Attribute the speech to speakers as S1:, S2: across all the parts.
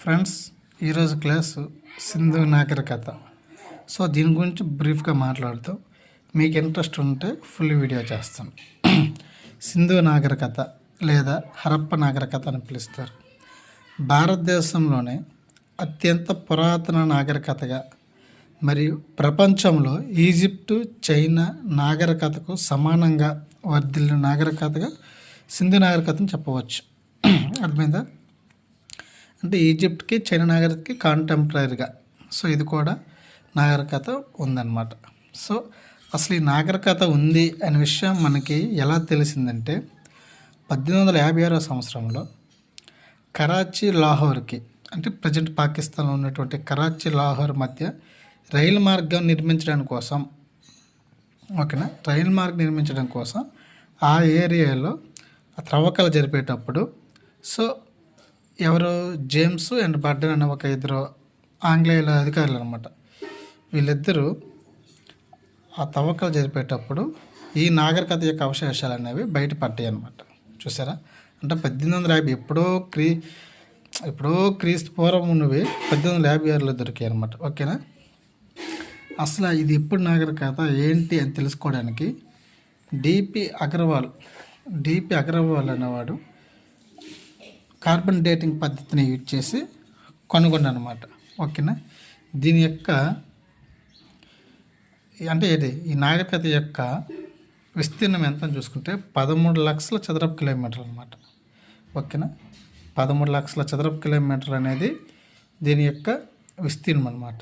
S1: Friends ఈరోజు class Sindhu నాగరికత so దీని గురించి బ్రీఫ్గా మాట్లాడుతూ మీకు ఇంట్రెస్ట్ ఉంటే ఫుల్ వీడియో చేస్తాను సింధు నాగరికత లేదా హరప్ప నాగరికత అని పిలుస్తారు. భారతదేశంలోనే అత్యంత పురాతన నాగరికతగా మరియు ప్రపంచంలో ఈజిప్టు చైనా నాగరికతకు సమానంగా వర్ధిల్లిన నాగరికతగా సింధు నాగరికతను చెప్పవచ్చు. అర్థమైందా? అంటే ఈజిప్ట్కి చైనా నాగరికతకి కాంటెంపరీగా సో ఇది కూడా నాగరికత ఉందన్నమాట. సో అసలు ఈ నాగరికత ఉంది అనే విషయం మనకి ఎలా తెలిసిందంటే పద్దెనిమిది వందల యాభై ఆరో సంవత్సరంలో కరాచీ లాహోర్కి అంటే ప్రజెంట్ పాకిస్తాన్లో ఉన్నటువంటి కరాచీ లాహోర్ మధ్య రైలు మార్గం నిర్మించడం కోసం ఓకేనా? రైలు మార్గం నిర్మించడం కోసం ఆ ఏరియాలో త్రవ్వకలు జరిపేటప్పుడు సో ఎవరు జేమ్స్ అండ్ బర్డన్ అనే ఒక ఇద్దరు ఆంగ్లేయుల అధికారులు అనమాట వీళ్ళిద్దరూ ఆ తవ్వకాలు జరిపేటప్పుడు ఈ నాగరికత యొక్క అవశేషాలు అనేవి బయటపడ్డాయి అనమాట చూసారా? అంటే పద్దెనిమిది వందల యాభై ఎప్పుడో క్రీ ఎప్పుడో క్రీస్తు పూర్వం ఉన్నవి పద్దెనిమిది వందల యాభై ఆరులో దొరికాయి అనమాట ఓకేనా? అసలు ఇది ఎప్పుడు నాగరికత? ఏంటి అని తెలుసుకోవడానికి డిపి అగర్వాల్ డిపి అగర్వాల్ అనేవాడు కార్బన్ డేటింగ్ పద్ధతిని యూజ్ చేసి కనుగొన్నమాట ఓకేనా? దీని యొక్క అంటే ఇది ఈ నాగరికత యొక్క విస్తీర్ణం ఎంత చూసుకుంటే పదమూడు లక్షల చదరపు కిలోమీటర్లు అనమాట ఓకేనా? పదమూడు లక్షల చదరపు కిలోమీటర్లు అనేది దీని యొక్క విస్తీర్ణం అనమాట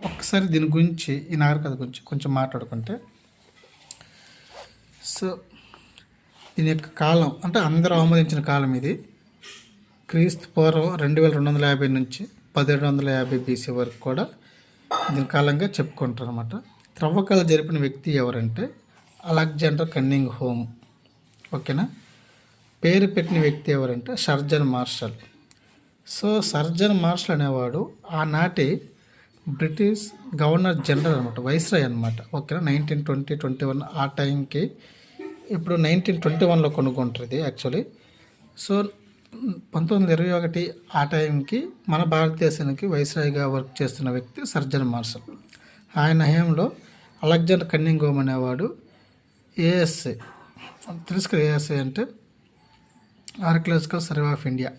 S1: ఒక్కసారి దీని గురించి ఈ నాగరికత గురించి కొంచెం మాట్లాడుకుంటే. సో దీని యొక్క కాలం అంటే అందరూ ఆమోదించిన కాలం ఇది క్రీస్తు పూర్వం రెండు వేల రెండు వందల యాభై నుంచి పదిహేడు వందల యాభై బీసీ వరకు కూడా దీని కాలంగా చెప్పుకుంటారు అనమాట త్రవ్వకాలు జరిపిన వ్యక్తి ఎవరంటే అలెగ్జాండర్ కన్నింగ్ హోమ్. ఓకేనా? పేరు పెట్టిన వ్యక్తి ఎవరంటే surgeon Marshall. So surgeon Marshall అనేవాడు ఆనాటి బ్రిటిష్ గవర్నర్ జనరల్ అనమాట వైస్రాయ్ అనమాట ఓకేనా? నైన్టీన్ ట్వంటీ ట్వంటీ వన్ ఆ టైంకి ఇప్పుడు నైన్టీన్ ట్వంటీ వన్లో కొనుక్కుంటుంది యాక్చువల్లీ. సో పంతొమ్మిది వందల ఇరవై ఒకటి ఆ టైంకి మన భారతదేశానికి వైస్రాయ్గా వర్క్ చేస్తున్న వ్యక్తి సర్జన్ మార్షల్. ఆయన హయాంలో అలెగ్జాండర్ కన్నింగోమ్ అనేవాడు ఏఎస్ఏ తెలుసు కదా అంటే archaeological survey of India.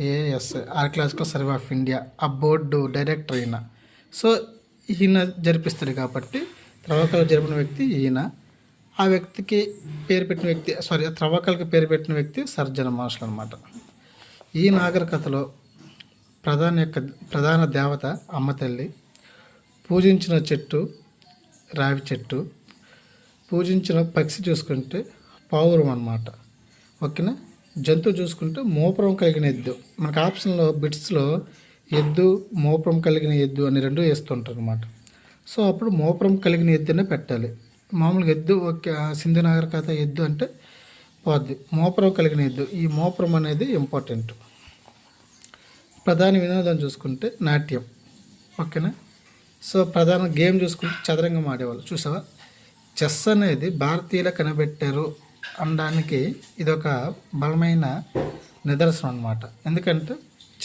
S1: ASA archaeological survey of India ఆ బోర్డు డైరెక్టర్ ఈయన. సో ఈయన జరిపిస్తాడు కాబట్టి త్రవ్వకాలు జరిపిన వ్యక్తి ఈయన. ఆ వ్యక్తికి పేరు పెట్టిన వ్యక్తి సారీ త్రవ్వకాలకి పేరు పెట్టిన వ్యక్తి సర్జన మహర్షులు అనమాట ఈ నాగరికతలో ప్రధాన యొక్క ప్రధాన దేవత అమ్మ తల్లి పూజించిన చెట్టు రావి చెట్టు పూజించిన పక్షి చూసుకుంటే పావురం అనమాట ఓకేనా? జంతువు చూసుకుంటే మోపురం కలిగిన ఎద్దు. మనకు ఆప్షన్లో బిట్స్లో ఎద్దు మోపురం కలిగిన ఎద్దు అని రెండు వేస్తుంటారు అనమాట సో అప్పుడు మోపురం కలిగిన ఎద్దునే పెట్టాలి. మామూలుగా ఎద్దు ఒక సింధు నాగరికత ఎద్దు అంటే పోద్ది. మోపురం కలిగిన ఎద్దు. ఈ మోపురం అనేది ఇంపార్టెంట్. ప్రధాన వినోదం చూసుకుంటే నాట్యం. ఓకేనా? సో ప్రధాన గేమ్ చూసుకుంటే చదరంగం ఆడేవాళ్ళు. చూసావా? చెస్ అనేది భారతీయులు కనిపెట్టారు అనడానికి ఇది ఒక బలమైన నిదర్శనం అనమాట ఎందుకంటే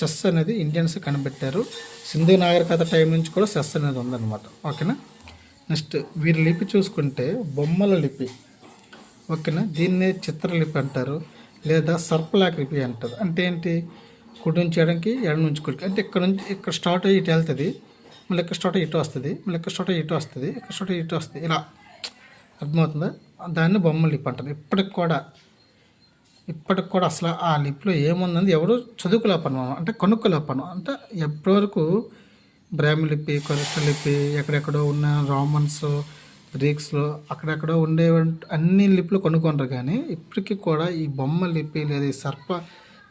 S1: చెస్ అనేది ఇండియన్స్ కనిపెట్టారు. సింధు నాగరికత టైం నుంచి కూడా చెస్ అనేది ఉందన్నమాట. ఓకేనా? నెక్స్ట్ వీరి లిపి చూసుకుంటే బొమ్మల లిపి. ఓకేనా? దీన్నే చిత్రలిపి అంటారు. లేదా సర్పలాక్ లిపి అంటారు. అంటే ఏంటి? కుడి నుంచి ఎడంకి ఎడ నుంచి కుడికి. అంటే ఇక్కడ నుంచి ఇక్కడ స్టార్ట్ అయ్యి ఇటు వెళ్తుంది. మళ్ళీ ఇక్కడ స్టార్ట్ అయ్యి ఇటు వస్తుంది. మళ్ళీ ఇక్కడ స్టార్ట్ ఇటు వస్తుంది. ఇక్కడ స్టార్ట్ ఇటు వస్తుంది. ఇలా. అర్థమవుతుందా? దాన్ని బొమ్మ లిపి అంటారు. ఇప్పటికి కూడా ఇప్పటికి కూడా అసలు ఆ లిపిలో ఏముందని ఎవరు చదువుకోలేపను అంటే కొనుక్కోలేపను అంటే ఎప్పటివరకు బ్రాహ్మి లిపి కొరత లిపి ఎక్కడెక్కడో ఉన్న రోమన్స్ గ్రీక్స్లో అక్కడెక్కడో ఉండే అన్ని లిపిలు కొనుక్కుంటారు కానీ ఇప్పటికీ కూడా ఈ బొమ్మ లిపి లేదా ఈ సర్ప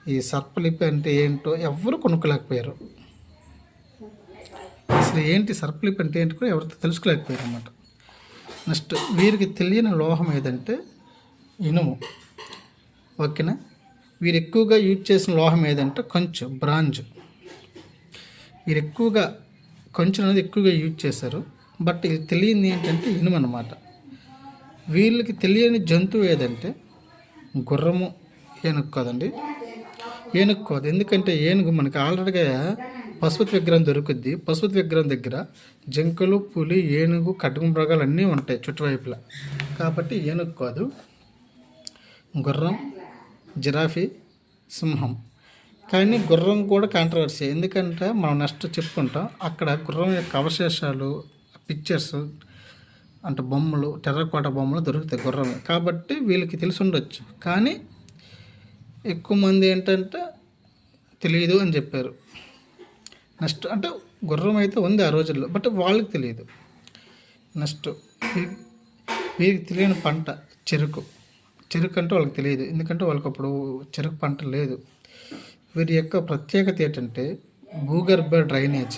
S1: ఈ సర్పలిపి అంటే ఏంటో ఎవరు కొనుక్కోలేకపోయారు. అసలు ఏంటి సర్పలిపి అంటే ఏంటి కూడా ఎవరితో తెలుసుకోలేకపోయారు అనమాట నెక్స్ట్ వీరికి తెలియని లోహం ఏదంటే ఇనుము. ఓకేనా? వీరు ఎక్కువగా యూజ్ చేసిన లోహం ఏదంటే కొంచెం బ్రాంజ్. వీరు ఎక్కువగా కొంచెం అనేది ఎక్కువగా యూజ్ చేశారు. బట్ ఇది తెలియంది ఏంటంటే ఇనుము అనమాట వీళ్ళకి తెలియని జంతువు ఏదంటే గుర్రము ఏనుగు కదండి. ఏనుగు కాదు. ఎందుకంటే ఏనుగు మనకి ఆల్రెడీగా పశుపతి విగ్రహం దొరుకుద్ది. పశుపతి విగ్రహం దగ్గర జింకలు పులి ఏనుగు కట్టుకు మృగాలు అన్నీ ఉంటాయి చుట్టువైపులా. కాబట్టి ఏనుగు కాదు గుర్రం జిరాఫీ సింహం. కానీ గుర్రం కూడా కాంట్రవర్సీ ఎందుకంటే మనం నెక్స్ట్ చెప్పుకుంటాం అక్కడ గుర్రం యొక్క అవశేషాలు పిక్చర్స్ అంటే బొమ్మలు టెర్రకోట బొమ్మలు దొరుకుతాయి గుర్రం కాబట్టి వీళ్ళకి తెలిసి ఉండొచ్చు. కానీ ఎక్కువ మంది ఏంటంటే తెలియదు అని చెప్పారు. నెక్స్ట్ అంటే గుర్రం అయితే ఉంది ఆ రోజుల్లో బట్ వాళ్ళకి తెలియదు. నెక్స్ట్ వీరికి తెలియని పంట చెరుకు. చెరుకు అంటే వాళ్ళకి తెలియదు. ఎందుకంటే వాళ్ళకి అప్పుడు చెరుకు పంట లేదు. వీరి యొక్క ప్రత్యేకత ఏంటంటే భూగర్భ డ్రైనేజ్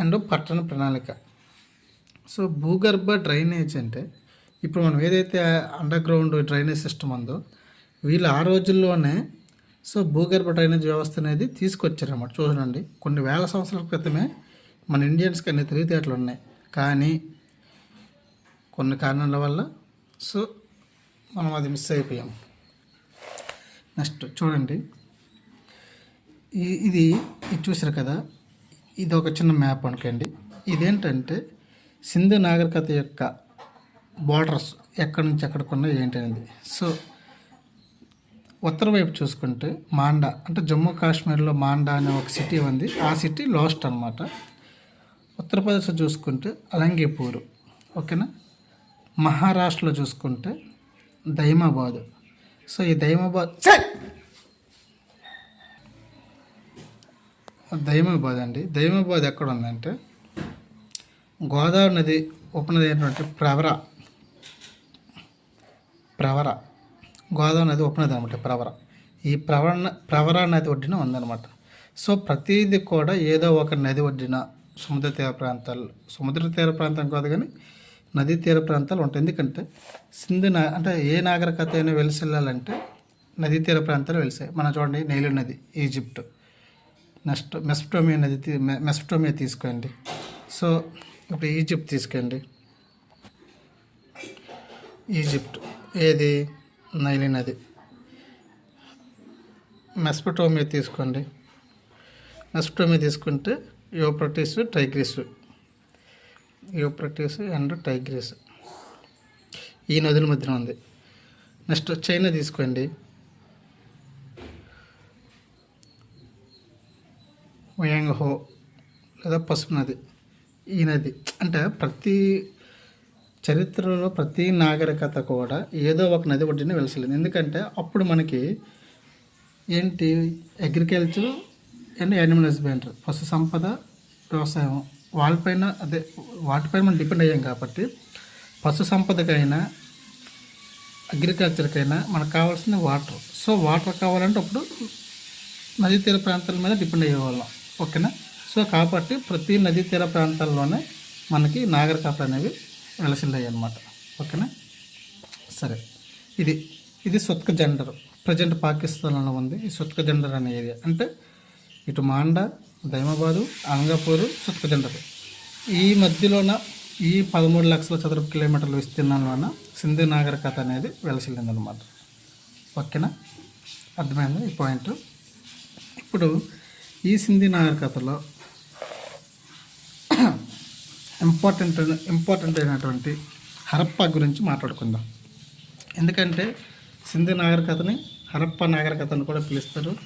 S1: అండ్ పట్టణ ప్రణాళిక. సో భూగర్భ డ్రైనేజ్ అంటే ఇప్పుడు మనం ఏదైతే అండర్ గ్రౌండ్ డ్రైనేజ్ సిస్టమ్ ఉందో వీళ్ళు ఆ రోజుల్లోనే సో భూగర్భ డ్రైనేజ్ వ్యవస్థ అనేది తీసుకొచ్చారన్నమాట. చూడండి కొన్ని వేల సంవత్సరాల క్రితమే మన ఇండియన్స్కి అన్ని తెలివితేటలు ఉన్నాయి. కానీ కొన్ని కారణాల వల్ల సో మనం అది మిస్ అయిపోయాం. నెక్స్ట్ చూడండి. ఇది ఇది చూసారు కదా? ఇది ఒక చిన్న మ్యాప్ అనుకోండి. ఇదేంటంటే సింధు నాగరికత యొక్క బార్డర్స్ ఎక్కడి నుంచి ఎక్కడికి ఏంటనేది ఏంటి అనేది. సో ఉత్తర వైపు చూసుకుంటే మాండా అంటే జమ్మూ కాశ్మీర్లో మాండా అనే ఒక సిటీ ఉంది. ఆ సిటీ లాస్ట్ అనమాట ఉత్తరప్రదేశ్ చూసుకుంటే అలంగీపూరు ఓకేనా? మహారాష్ట్రలో చూసుకుంటే దైమాబాదు. సో ఈ దైమాబాద్ ఛే! దైమాబాద్ అండి. దైమాబాద్ ఎక్కడ ఉందంటే గోదావరి నది ఉపనది అయినటువంటి ప్రవర. ప్రవర. గోదావరి నది ఉపనది అనమాట ప్రవర. ఈ ప్రవర ప్రవర నది ఒడ్డిన ఉందన్నమాట. సో ప్రతిదీ కూడా ఏదో ఒక నది ఒడ్డిన సముద్ర తీర ప్రాంతాలు సముద్ర తీర ప్రాంతం కాదు కానీ నదీ తీర ప్రాంతాలు ఉంటాయి. ఎందుకంటే సింధు నా అంటే ఏ నాగరికత అయినా వెలిసిల్లాలంటే నదీ తీర ప్రాంతాలు వెలిసాయి. మనం చూడండి నైలు నది ఈజిప్ట్. నెక్స్ట్ మెస్టోమియా నది తీ- మె- మెస్టోమియా తీసుకోండి. సో ఇప్పుడు ఈజిప్ట్ తీసుకోండి. ఈజిప్ట్ ఏది? నైలి నది. మెస్పటోమియా తీసుకోండి. మెస్పటోమియా తీసుకుంటే Euphrates Tigris. Euphrates and Tigris. ఈ నదుల మధ్యన ఉంది. నెక్స్ట్ చైనా తీసుకోండి. హో లేదా పసుపు నది ఈ నది. అంటే ప్రతి చరిత్రలో ప్రతి నాగరికత కూడా ఏదో ఒక నది ఒడ్డుని వెలసలేదు ఎందుకంటే అప్పుడు మనకి ఏంటి? అగ్రికల్చర్ అండ్ యానిమల్ హస్బెండరీ పశు సంపద వ్యవసాయం. వాళ్ళపైన అదే వాటిపైన మనం డిపెండ్ అయ్యాం కాబట్టి పశు సంపదకైనా అగ్రికల్చర్కైనా మనకు కావాల్సింది వాటర్. సో వాటర్ కావాలంటే అప్పుడు నదీ తీర ప్రాంతాల మీద డిపెండ్ అయ్యేవాళ్ళం. ఓకేనా? సో కాబట్టి ప్రతి నదీ తీర ప్రాంతాల్లోనే మనకి నాగరికతలు అనేవి వెలసిల్లాయి అన్నమాట ఓకేనా? సరే. ఇది ఇది సుత్క జెండర్. ప్రజెంట్ పాకిస్తాన్లో ఉంది. ఈ సుత్క జెండర్ అనే ఏరియా. అంటే ఇటు మాండా దైమాబాదు అంగపూరు సుత్క జెండర్. ఈ మధ్యలోన ఈ పదమూడు లక్షల చదరపు కిలోమీటర్ల విస్తీర్ణంలోన సింధు నాగరికత అనేది వెలసిల్లిందనమాట ఓకేనా? అర్థమైంది ఈ పాయింట్? ఇప్పుడు ఈ సింధీ నాగరికతలో ఇంపార్టెంట్ ఇంపార్టెంట్ అయినటువంటి హరప్ప గురించి మాట్లాడుకుందాం. ఎందుకంటే సింధి నాగరికతని హరప్పా నాగరికత అని కూడా పిలుస్తారు.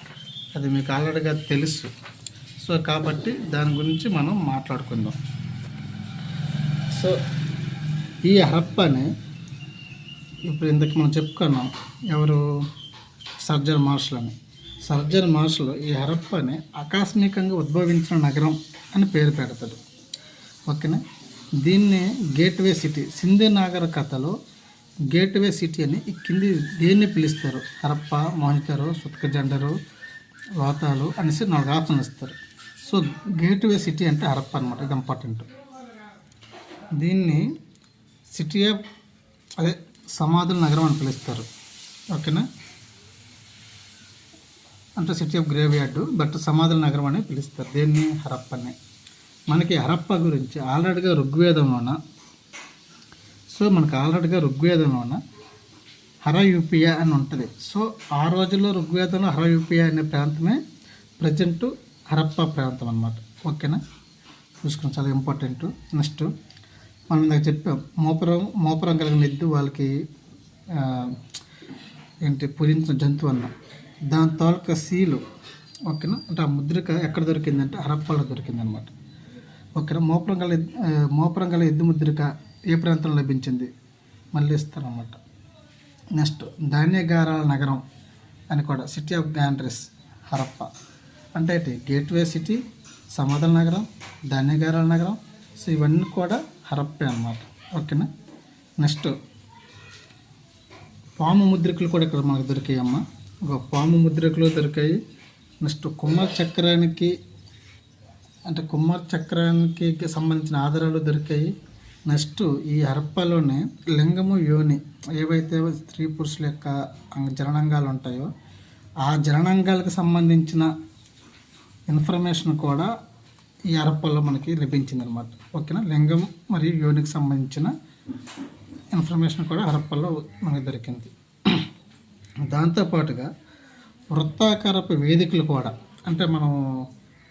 S1: అది మీకు ఆల్రెడీగా తెలుసు. సో కాబట్టి దాని గురించి మనం మాట్లాడుకుందాం. సో ఈ హరప్పాని ఇప్పుడు ఇంతకు మనం చెప్పుకున్నాం. ఎవరు? సర్జన్ మార్షల్ అని. సర్జన్ మార్షల్ ఈ హరప్పని ఆకస్మికంగా ఉద్భవించిన నగరం అని పేరు పెడతాడు. ఓకేనా? దీన్ని గేట్వే సిటీ సింధే నాగర కథలో గేట్వే సిటీ అని ఈ కింది దేన్ని పిలుస్తారు. హరప్ప మోహితరు సుత్క జెండరు లోతాలు అనేసి నాలుగు ఆప్షన్లు ఇస్తారు. సో గేట్వే సిటీ అంటే హరప్ప అనమాట ఇది ఇంపార్టెంట్. దీన్ని సిటీ ఆఫ్ అదే సమాధుల నగరం అని పిలుస్తారు. ఓకేనా? అంటే city of graveyard but సమాధుల నగరం అని పిలుస్తారు. దేన్ని? హరప్పనే. మనకి హరప్ప గురించి ఆల్రెడీగా ఋగ్వేదంలోన సో మనకు ఆల్రెడీగా ఋగ్వేదంలోన హరయూపియా అని ఉంటుంది. సో ఆ రోజుల్లో ఋగ్వేదంలో హరయూపియా అనే ప్రాంతమే ప్రజెంట్ హరప్ప ప్రాంతం అన్నమాట. ఓకేనా? చూసుకుని చాలా ఇంపార్టెంట్ నెక్స్ట్ మనం ఇందాక చెప్పాం మోపురం మోపురం కలిగిన ఎద్దు వాళ్ళకి ఏంటి పూజించిన జంతువు అన్నాం. దాని తాలూకా సీలు ఓకేనా? అంటే ఆ ముద్రిక ఎక్కడ దొరికిందంటే హరప్పలో దొరికింది అనమాట ఓకేనా? మోపురం గల మోపురం గల ఎద్దు ముద్రిక ఏ ప్రాంతంలో లభించింది? మళ్ళీ ఇస్తారనమాట. నెక్స్ట్ ధాన్యగారాల నగరం అని కూడా సిటీ ఆఫ్ గ్యాండ్రెస్ హరప్ప. అంటే ఏంటి? గేట్వే సిటీ సమాధుల నగరం ధాన్యగారాల నగరం. సో ఇవన్నీ కూడా హరప్పే అన్నమాట ఓకేనా? నెక్స్ట్ పాము ముద్రికలు కూడా ఇక్కడ మనకు దొరికాయి ఒక పాము ముద్రకులో దొరికాయి. నెక్స్ట్ కుమార్ చక్రానికి అంటే కుమార్ చక్రానికి సంబంధించిన ఆధారాలు దొరికాయి. నెక్స్ట్ ఈ హరప్పలోనే లింగము యోని ఏవైతే స్త్రీ పురుషుల యొక్క జననాంగాలు ఉంటాయో ఆ జననాంగాలకు సంబంధించిన ఇన్ఫర్మేషన్ కూడా ఈ హరప్పలో మనకి లభించింది అనమాట ఓకేనా? లింగం మరియు యోనికి సంబంధించిన ఇన్ఫర్మేషన్ కూడా హరప్పలో మనకి దొరికింది. దాంతోపాటుగా వృత్తాకారపు వేదికలు కూడా అంటే మనం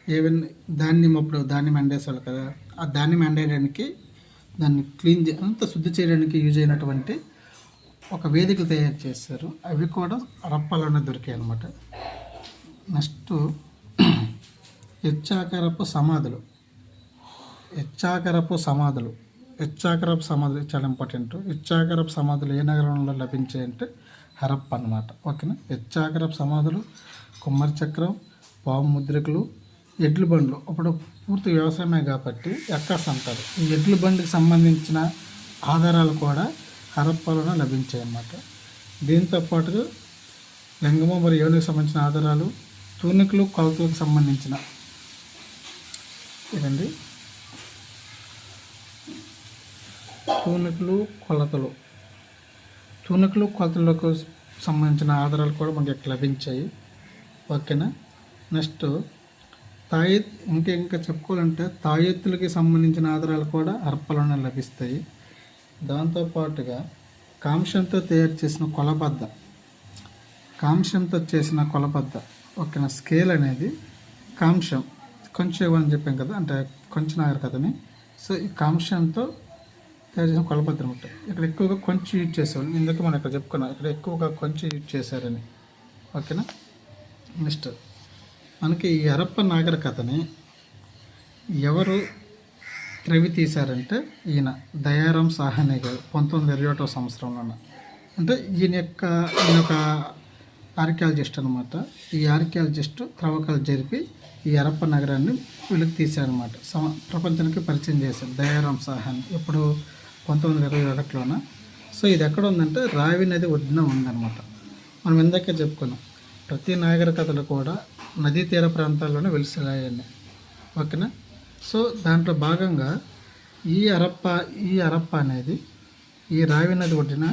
S1: ఏవైనా ధాన్యం అప్పుడు ధాన్యం ఎండేసేవాళ్ళు కదా ఆ ధాన్యం ఎండేయడానికి దాన్ని క్లీన్ చే అంత శుద్ధి చేయడానికి యూజ్ అయినటువంటి ఒక వేదికలు తయారు చేశారు. అవి కూడా హరప్పలోనే దొరికాయి అన్నమాట. నెక్స్ట్ హెచ్చాకరపు సమాధులు. హెచ్చాకరపు సమాధులు. హెచ్చాకరపు సమాధులు చాలా ఇంపార్టెంట్ హెచ్చాకరపు సమాధులు ఏ నగరంలో లభించాయంటే హరప్ప అనమాట ఓకేనా? హెచ్చాకరపు సమాధులు కుమ్మరి చక్రం పాము ముద్రికలు ఎడ్ల బండ్లు. అప్పుడు పూర్తి వ్యవసాయమే కాబట్టి ఎక్కస్ అంటారు. ఈ ఎడ్ల బండికి సంబంధించిన ఆధారాలు కూడా హరప్పలోనే లభించాయి అన్నమాట. దీంతో పాటుగా లింగము మరియు యోనికి సంబంధించిన ఆధారాలు తూనికలు కొలతలకు సంబంధించిన ఇదండి. తూనికలు కొలతలు. తూనికలు కొలతలకు సంబంధించిన ఆధారాలు కూడా మనకి ఇక్కడ లభించాయి. ఓకేనా? నెక్స్ట్ తాయెత్ ఇంకా ఇంకా చెప్పుకోవాలంటే తాయెత్తులకి సంబంధించిన ఆధారాలు కూడా అర్పలోనే లభిస్తాయి. దాంతోపాటుగా కాంశంతో తయారు చేసిన కొలబద్ద. కాంశంతో చేసిన కొలబద్ద. ఓకేనా? స్కేల్ అనేది కాంశం. కొంచెం ఇవ్వని చెప్పాం కదా అంటే కొంచెం ఆగారు కదని సో ఈ కాంశంతో తయారు చేసిన కొలబద్ద అనమాట ఇక్కడ ఎక్కువగా కొంచెం యూజ్ చేసేవాళ్ళు. ఇందుకు మనం ఇక్కడ చెప్పుకున్నాం ఇక్కడ ఎక్కువగా కొంచెం యూజ్ చేశారని. ఓకేనా? నెక్స్ట్ మనకి ఈ హరప్ప నాగరికతని ఎవరు త్రవి తీశారంటే ఈయన దయారాం సాహనే గారు పంతొమ్మిది వందల ఇరవై ఒకటో సంవత్సరంలోన అంటే ఈయన యొక్క ఈయన ఒక ఆర్కియాలజిస్ట్ అనమాట ఈ ఆర్కియాలజిస్ట్ త్రవ్వకాలు జరిపి ఈ అరప్ప నగరాన్ని వెలుగు తీశారనమాట సమ ప్రపంచానికి పరిచయం చేశారు దయారాం సాహాని. ఇప్పుడు పంతొమ్మిది వందల ఇరవై ఒకటిలోన? సో ఇది ఎక్కడ ఉందంటే రావి నది ఒడ్డున ఉందన్నమాట. మనం ఇందాకే చెప్పుకున్నాం ప్రతి నాగరికతలు కూడా నదీ తీర ప్రాంతాల్లోనే వెలిసిరాయండి ఓకేనా? సో దాంట్లో భాగంగా ఈ అరప్ప ఈ అరప్ప అనేది ఈ రావి నది ఒడ్డున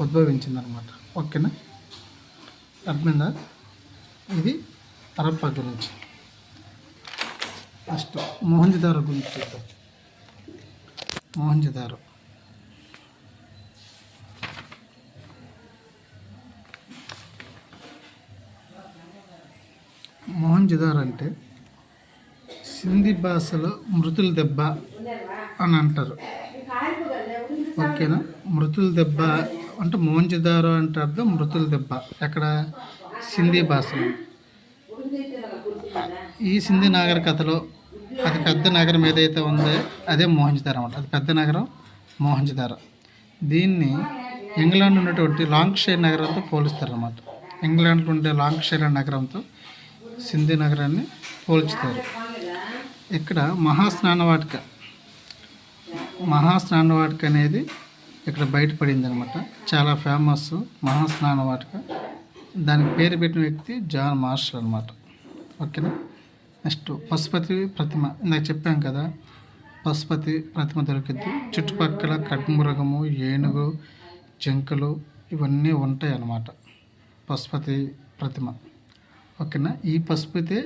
S1: ఉద్భవించిందనమాట ఓకేనా? అర్థమైందా? ఇది అరప్ప గురించి. ఫస్ట్ మోహంజదారో గురించి చూద్దాం. మోహంజదారో మోహంజదార్ అంటే సింధీ భాషలో మృతుల దెబ్బ అని అంటారు. ఓకేనా? మృతుల దెబ్బ అంటే మోహంజదారో అంటే అర్థం మృతుల దెబ్బ. ఎక్కడ? సింధీ భాషలో. ఈ సింధీ నాగరికతలో అది పెద్ద నగరం ఏదైతే ఉందో అదే మోహంజదారో అనమాట అది పెద్ద నగరం మోహంజదారో దీన్ని ఇంగ్లాండ్ ఉన్నటువంటి లాంగ్షైర్ నగరంతో పోలుస్తారన్నమాట ఇంగ్లాండ్లో ఉండే లాంగ్షైర్ నగరంతో సింధీ నగరాన్ని పోల్చుతారు. ఇక్కడ మహాస్నానవాటిక మహాస్నానవాటిక అనేది ఇక్కడ బయటపడింది అనమాట చాలా ఫేమస్ మహాస్నానవాటిక. దానికి పేరు పెట్టిన వ్యక్తి జాన్ మార్షల్ అనమాట ఓకేనా? నెక్స్ట్ పశుపతి ప్రతిమ. ఇందాక చెప్పాం కదా పశుపతి ప్రతిమ దొరికింది చుట్టుపక్కల ఖడ్మృగము ఏనుగు జింకలు ఇవన్నీ ఉంటాయి అన్నమాట పశుపతి ప్రతిమ. ఓకేనా? ఈ పశుపతి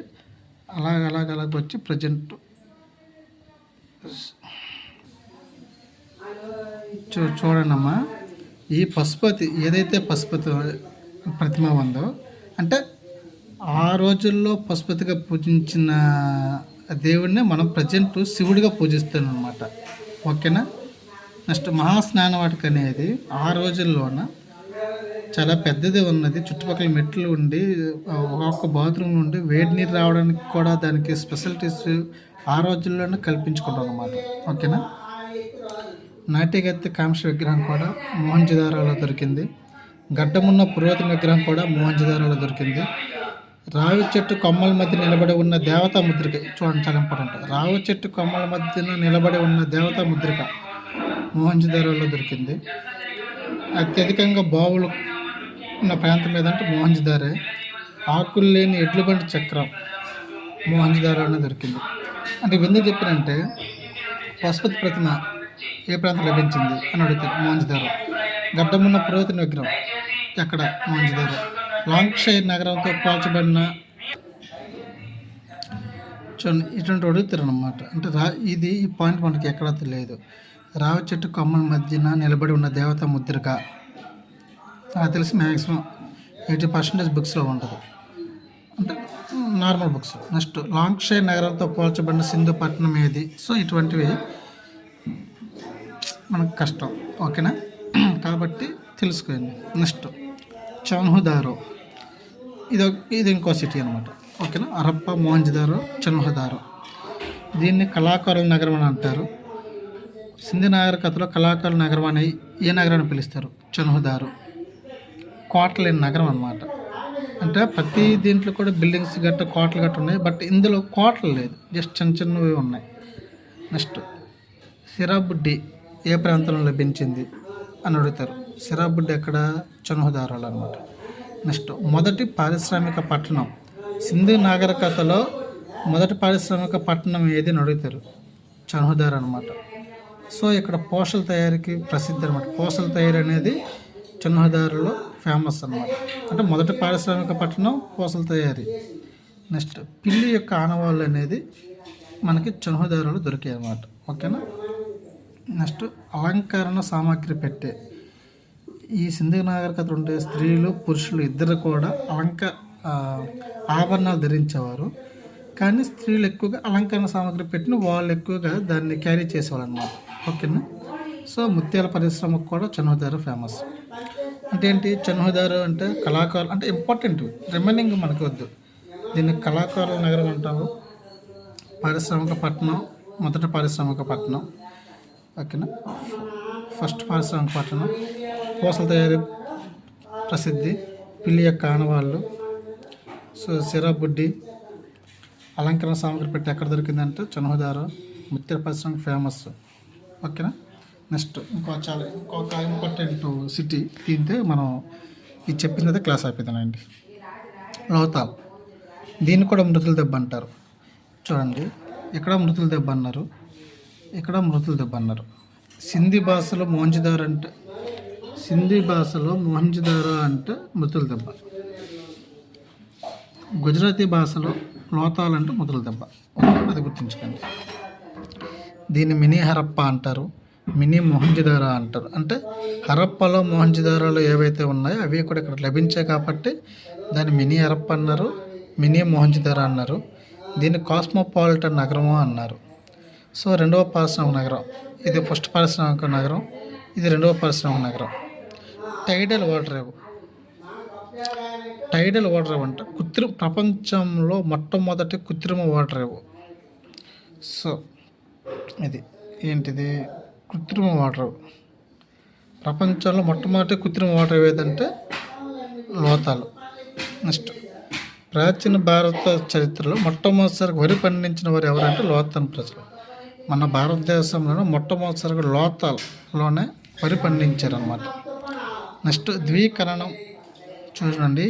S1: అలాగ అలాగ అలాగ వచ్చి ప్రజెంట్ చూ చూడండమ్మా. ఈ పశుపతి ఏదైతే పశుపతి ప్రతిమ ఉందో అంటే ఆ రోజుల్లో పశుపతిగా పూజించిన దేవుడినే మనం ప్రజెంట్ శివుడిగా పూజిస్తాను అనమాట ఓకేనా? నెక్స్ట్ మహాస్నానవాటిక అనేది ఆ రోజుల్లోన చాలా పెద్దది ఉన్నది. చుట్టుపక్కల మెట్లు ఉండి ఒక్కొక్క బాత్రూమ్ నుండి వేడి నీరు రావడానికి కూడా దానికి స్పెషాలిటీస్ ఆ రోజుల్లోనే కల్పించుకుంటాం అనమాట ఓకేనా? నాట్యగత్తి కాంక్ష విగ్రహం కూడా మోహన్జదారోలో దొరికింది. గడ్డమున్న పురాతన విగ్రహం కూడా మోహన్జదారోలో దొరికింది. రావి చెట్టు కొమ్మల మధ్య నిలబడి ఉన్న దేవతా ముద్రిక. చూడండి చాలా ఇంపార్టెంట్ రావి చెట్టు కొమ్మల మధ్యన నిలబడి ఉన్న దేవతా ముద్రిక మోహన్జదారోలో దొరికింది. అత్యధికంగా బావులు ఉన్న ప్రాంతం ఏదంటే మోహన్జదారే ఆకులు లేని ఎడ్ల బండి చక్రం మోహన్జదారోనే దొరికింది. అంటే ఎందుకు చెప్పారంటే పశుపతి ప్రతిమ ఏ ప్రాంతం లభించింది అని అడుగుతారు మోహన్జదారో గడ్డమున్న పురాతన విగ్రహం ఎక్కడ? మోహన్జదారో లాంక్షైర్ నగరంతో పోల్చబడిన చూడండి ఇటువంటి అడుగుతారు అనమాట అంటే రా ఇది ఈ పాయింట్ మనకి ఎక్కడ తెలియదు. రావి చెట్టు కొమ్మల మధ్యన నిలబడి ఉన్న దేవత ముద్రిక. నాకు తెలిసి మ్యాక్సిమం ఎయిటీ పర్సెంటేజ్ బుక్స్లో ఉంటుంది. అంటే normal books. Next long Shire నగరంతో పోల్చబడిన సింధు పట్టణం ఏది? సో ఇటువంటివి మనకు కష్టం. ఓకేనా? కాబట్టి తెలుసుకోండి. నెక్స్ట్ చన్హుదారో. ఇది ఒక- ఇది ఇంకో సిటీ అనమాట ఓకేనా? అరప్ప మోహంజదారో చన్హుదారో. దీన్ని కళాకారుల నగరం అని అంటారు. సింధు నాగరికతలో కళాకారుల నగరం అని ఏ నగరాన్ని పిలుస్తారు? చనుహదారు. కోటలేని నగరం అనమాట అంటే ప్రతి దీంట్లో కూడా బిల్డింగ్స్ గట్ట కోటలు గట్ట ఉన్నాయి. బట్ ఇందులో కోటలు లేదు. జస్ట్ చిన్న చిన్నవి ఉన్నాయి. నెక్స్ట్ సిరాబుడ్డి ఏ ప్రాంతంలో లభించింది అని అడుగుతారు. సిరాబుడ్డి ఎక్కడ? చనుహదారాలు అనమాట నెక్స్ట్ మొదటి పారిశ్రామిక పట్టణం. సింధు నాగరికతలో మొదటి పారిశ్రామిక పట్టణం ఏది అని అడుగుతారు? చనుహదార్ అనమాట సో ఇక్కడ పోషల తయారీకి ప్రసిద్ధి అనమాట పోషల తయారీ అనేది చనుహదారులో ఫేమస్ అనమాట అంటే మొదటి పారిశ్రామిక పట్టణం పోసల తయారీ. నెక్స్ట్ పిల్లి యొక్క ఆనవాళ్ళు అనేది మనకి చనుహదారులు దొరికాయి అనమాట ఓకేనా? నెక్స్ట్ అలంకరణ సామాగ్రి పెట్టే ఈ సింధు నాగరికత ఉండే స్త్రీలు పురుషులు ఇద్దరు కూడా అలంక ఆభరణాలు ధరించేవారు. కానీ స్త్రీలు ఎక్కువగా అలంకరణ సామాగ్రి పెట్టిన వాళ్ళు ఎక్కువగా దాన్ని క్యారీ చేసేవాళ్ళు అనమాట ఓకేనా? సో ముత్యాల పరిశ్రమకు కూడా చనుహదారు ఫేమస్ అంటే ఏంటి? చనుహదారు అంటే కళాకారులు అంటే ఇంపార్టెంట్ రిమైనింగ్ మనకి వద్దు. దీన్ని కళాకారుల నగరం అంటారు. పారిశ్రామిక పట్టణం మొదటి పారిశ్రామిక పట్టణం. ఓకేనా? ఫస్ట్ పారిశ్రామిక పట్టణం. పూసల తయారీ ప్రసిద్ధి పిల్లి యొక్క ఆనవాళ్ళు సో సిరాబుడ్డి అలంకరణ సామాగ్రి పెట్టి ఎక్కడ దొరికిందంటే చనుహదారు ముత్యాల పరిశ్రమ ఫేమస్ ఓకేనా? నెక్స్ట్ ఇంకో చాలా ఇంకొక ఇంపార్టెంట్ సిటీ తింటే మనం ఇది చెప్పింది క్లాస్ అయిపోయిందండి. లోతాల్. దీన్ని కూడా మృతుల దెబ్బ అంటారు. చూడండి ఇక్కడ మృతుల దెబ్బ అన్నారు? ఇక్కడ మృతుల దెబ్బ అన్నారు? సింధీ భాషలో మోంజిదార్ అంటే సింధీ భాషలో మోహంజదారు అంటే మృతుల దెబ్బ. గుజరాతీ భాషలో లోతాల్ అంటే మృతుల దెబ్బ. అది గుర్తుంచుకోండి. దీన్ని మినీ హరప్ప అంటారు. మినీ మొహంజదార అంటారు. అంటే హరప్పలో మొహంజదారాలు ఏవైతే ఉన్నాయో అవి కూడా ఇక్కడ లభించాయి కాబట్టి దాన్ని మినీ హరప్ప అన్నారు మినీ మొహంజదార అన్నారు. దీన్ని కాస్మోపాలిటన్ నగరము అన్నారు. సో రెండవ పారిశ్రామిక నగరం. ఇది ఫస్ట్ పారిశ్రామిక నగరం. ఇది రెండవ పారిశ్రామిక నగరం. టైడల్ వాటర్ రేవు టైడల్ వాటర్ రేవు కృత్రిమ ప్రపంచంలో మొట్టమొదటి కృత్రిమ వాటర్ రేవు సో ఇది ఏంటిది? కృత్రిమ వాటర్ ప్రపంచంలో మొట్టమొదటి కృత్రిమ వాటర్ ఏదంటే లోతాలు. నెక్స్ట్ ప్రాచీన భారత చరిత్రలో మొట్టమొదటిసారి వరి పండించిన వారు ఎవరంటే లోతన్ ప్రజలు. మన భారతదేశంలోనే మొట్టమొదటిసారిగా లోతాల్లోనే వరి పండించారనమాట నెక్స్ట్ ద్వీకరణం చూడండి.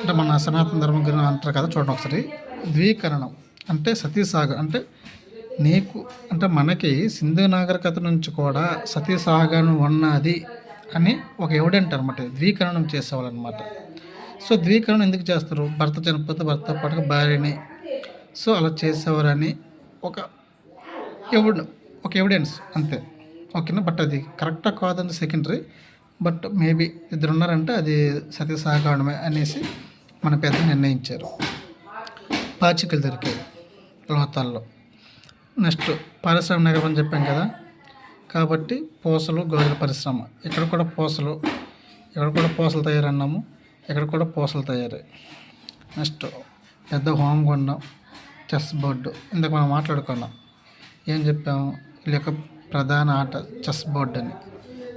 S1: అంటే మన సనాతన ధర్మం గురించి అంటారు కదా చూడండి ఒకసారి. ద్వీకరణం అంటే సతీసాగర్ అంటే నీకు అంటే మనకి సింధు నాగరికత నుంచి కూడా సతీసాగర్ ఉన్నది అని ఒక ఎవిడెంట్ అనమాట ద్వీకరణం చేసేవాళ్ళు అనమాట సో ద్వీకరణం ఎందుకు చేస్తారు? భర్త చనిపోతే భర్త పాటుగా భార్యని. సో అలా చేసేవారని ఒక ఎవిడ ఒక ఎవిడెన్స్ అంతే. ఓకేనా? బట్ అది కరెక్టా కాదని సెకండరీ. బట్ మేబీ ఇద్దరు ఉన్నారంటే అది సతీ సహకారమే అనేసి మన పెద్ద నిర్ణయించారు. పాచికలు దొరికాయి లోతాల్లో. నెక్స్ట్ పారిశ్రామిక నగరం అని చెప్పాం కదా. కాబట్టి పూసలు గొర్రెల పరిశ్రమ. ఇక్కడ కూడా పూసలు ఇక్కడ కూడా పూసలు తయారన్నాము. ఇక్కడ కూడా పూసలు తయారై. నెక్స్ట్ పెద్ద హోమగుండం చెస్ బోర్డు. ఇందాక మనం మాట్లాడుకున్నాం. ఏం చెప్పాము? వీళ్ళ యొక్క ప్రధాన ఆట చెస్ బోర్డు అని.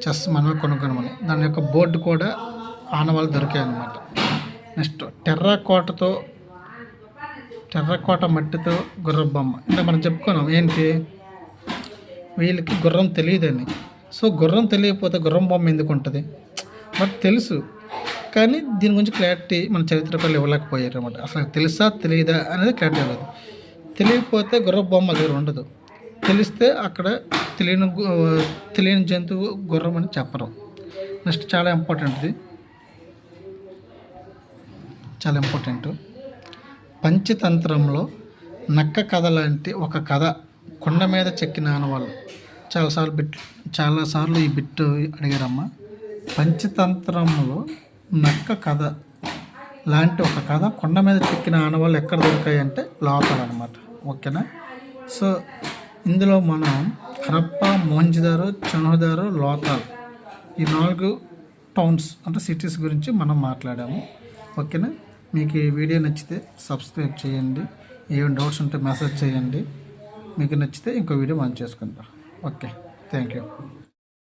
S1: చెస్ మనమే కొనుక్కోమని దాని యొక్క బోర్డు కూడా ఆనవాళ్ళు దొరికాయి అనమాట నెక్స్ట్ టెర్రాకోటతో టెర్రకోట మట్టితో గుర్రం బొమ్మ. ఇంకా మనం చెప్పుకున్నాం ఏంటి? వీళ్ళకి గుర్రం తెలియదని సో గుర్రం తెలియకపోతే గుర్రం బొమ్మ ఎందుకు ఉంటుంది? బట్ తెలుసు. కానీ దీని గురించి క్లారిటీ మన చరిత్రకారులు ఇవ్వలేకపోయారు అనమాట అసలు తెలుసా తెలియదా అనేది క్లారిటీ ఇవ్వలేదు. తెలియకపోతే గుర్రం బొమ్మ దగ్గర ఉండదు. తెలిస్తే అక్కడ తెలియని తెలియని జంతువు గుర్రం అని చెప్పరు. నెక్స్ట్ చాలా ఇంపార్టెంట్ ఇది. చాలా ఇంపార్టెంట్ పంచతంత్రంలో నక్క కథ లాంటి ఒక కథ కొండ మీద చెక్కిన ఆనవాళ్ళు. చాలాసార్లు బిట్ చాలాసార్లు ఈ బిట్ అడిగారమ్మా. పంచతంత్రంలో నక్క కథ లాంటి ఒక కథ కొండ మీద చెక్కిన ఆనవాళ్ళు ఎక్కడ దొరికాయి అంటే లోపల అనమాట ఓకేనా? సో ఇందులో మనం హరప్ప మోహంజదారు చనుహదారు లోతాల్ ఈ నాలుగు టౌన్స్ అంటే సిటీస్ గురించి మనం మాట్లాడాము. ఓకేనా? మీకు ఈ వీడియో నచ్చితే సబ్స్క్రైబ్ చేయండి. ఏమైనా డౌట్స్ ఉంటే మెసేజ్ చేయండి. మీకు నచ్చితే ఇంకో వీడియో మనం చేసుకుందాం. ఓకే. Thank you.